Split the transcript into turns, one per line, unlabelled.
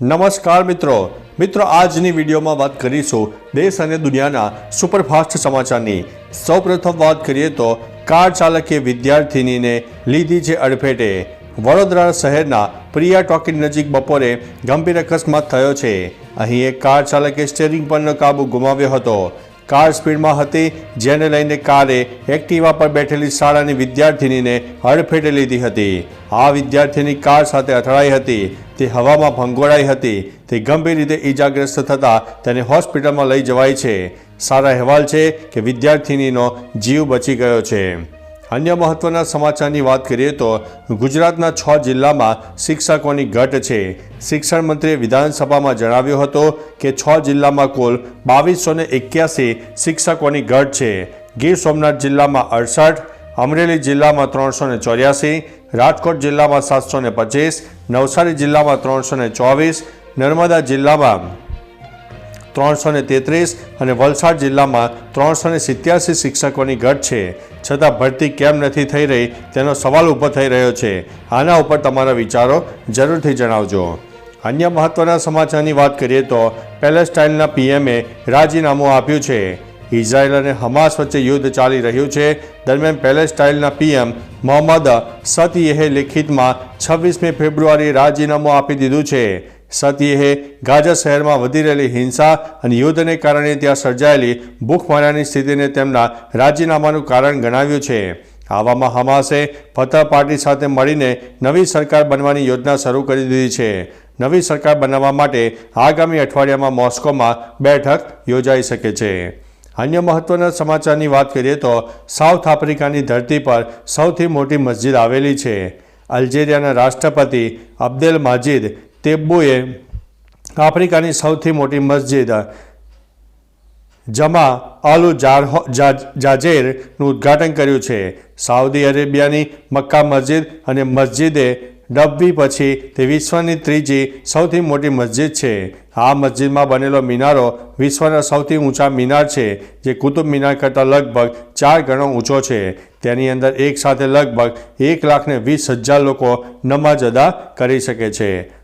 નમસ્કાર મિત્રો. મિત્રો, આજની વિડીયોમાં વાત કરીશું દેશ અને દુનિયાના સુપરફાસ્ટ સમાચારની. સૌપ્રથમ વાત કરીએ તો કાર ચાલકે વિદ્યાર્થિનીને લીધી છે અડફેટે. વડોદરા શહેરના પ્રિયા ટોકી નજીક બપોરે ગંભીર અકસ્માત થયો છે. અહીં એક કાર ચાલકે સ્ટેરિંગ પરનો કાબુ ગુમાવ્યો હતો. કાર સ્પીડમાં હતી, જેને લઈને કારે એક્ટિવા પર બેઠેલી શાળાની વિદ્યાર્થિનીને હડફેટે લીધી હતી. આ વિદ્યાર્થીની કાર સાથે અથડાઈ હતી, તે હવામાં ભંગોળાઈ હતી, તે ગંભીર રીતે ઈજાગ્રસ્ત થતાં તેને હોસ્પિટલમાં લઈ જવાય છે. સારા અહેવાલ છે કે વિદ્યાર્થિનીનો જીવ બચી ગયો છે. અન્ય મહત્વના સમાચારની વાત કરીએ તો ગુજરાતના છ જિલ્લામાં શિક્ષકોની ઘટ છે. શિક્ષણ મંત્રીએ વિધાનસભામાં જણાવ્યું હતું કે છ જિલ્લામાં કુલ બાવીસો ને એક્યાસી શિક્ષકોની ઘટ છે. ગીર સોમનાથ જિલ્લામાં અડસઠ, અમરેલી જિલ્લામાં ત્રણસો ને ચોર્યાસી, રાજકોટ જિલ્લામાં સાતસો ને પચીસ, નવસારી જિલ્લામાં ત્રણસો ને ચોવીસ, નર્મદા જિલ્લામાં ત્રણસો ને તેત્રીસ અને વલસાડ જિલ્લામાં ત્રણસો ને સિત્યાસી શિક્ષકોની ઘટ છે. છતાં ભરતી કેમ નથી થઈ રહી તેનો સવાલ ઊભો થઈ રહ્યો છે. આના ઉપર તમારા વિચારો જરૂરથી જણાવજો. અન્ય મહત્વના સમાચારની વાત કરીએ તો પેલેસ્ટાઇનના પીએમએ રાજીનામું આપ્યું છે. ઇઝરાયલ અને હમાસ વચ્ચે યુદ્ધ ચાલી રહ્યું છે. દરમિયાન પેલેસ્ટાઇનના પીએમ મોહમ્મદ સતીયે લેખિતમાં છવ્વીસમી ફેબ્રુઆરીએ રાજીનામું આપી દીધું છે. સતીયે ગાઝા શહેરમાં વધી રહેલી હિંસા અને યુદ્ધને કારણે ત્યાં સર્જાયેલી ભૂખમરાની સ્થિતિને તેમના રાજીનામાનું કારણ ગણાવ્યું છે. આવામાં હમાસે ફતહ પાર્ટી સાથે મળીને નવી સરકાર બનવાની યોજના શરૂ કરી દીધી છે. નવી સરકાર બનાવવા માટે આગામી અઠવાડિયામાં મોસ્કોમાં બેઠક યોજાઈ શકે છે. અન્ય મહત્વના સમાચારની વાત કરીએ તો સાઉથ આફ્રિકાની ધરતી પર સૌથી મોટી મસ્જિદ આવેલી છે. અલ્જેરિયાના રાષ્ટ્રપતિ અબ્દેલ માજીદ તેબ્બુએ આફ્રિકાની સૌથી મોટી મસ્જિદ, જમા અલુ જારહો- જાજેરનું ઉદ્ઘાટન કર્યું છે. સાઉદી અરેબિયાની મક્કા મસ્જિદ અને મસ્જિદે ડબ્બી પછી તે વિશ્વની ત્રીજી સૌથી મોટી મસ્જિદ છે. આ મસ્જિદમાં બનેલો મિનારો વિશ્વના સૌથી ઊંચા મિનાર છે, જે કુતુબ મિનાર કરતાં લગભગ ચાર ગણો ઊંચો છે. તેની અંદર એક સાથે લગભગ એક લાખને વીસ હજાર લોકો નમાઝ અદા કરી શકે છે.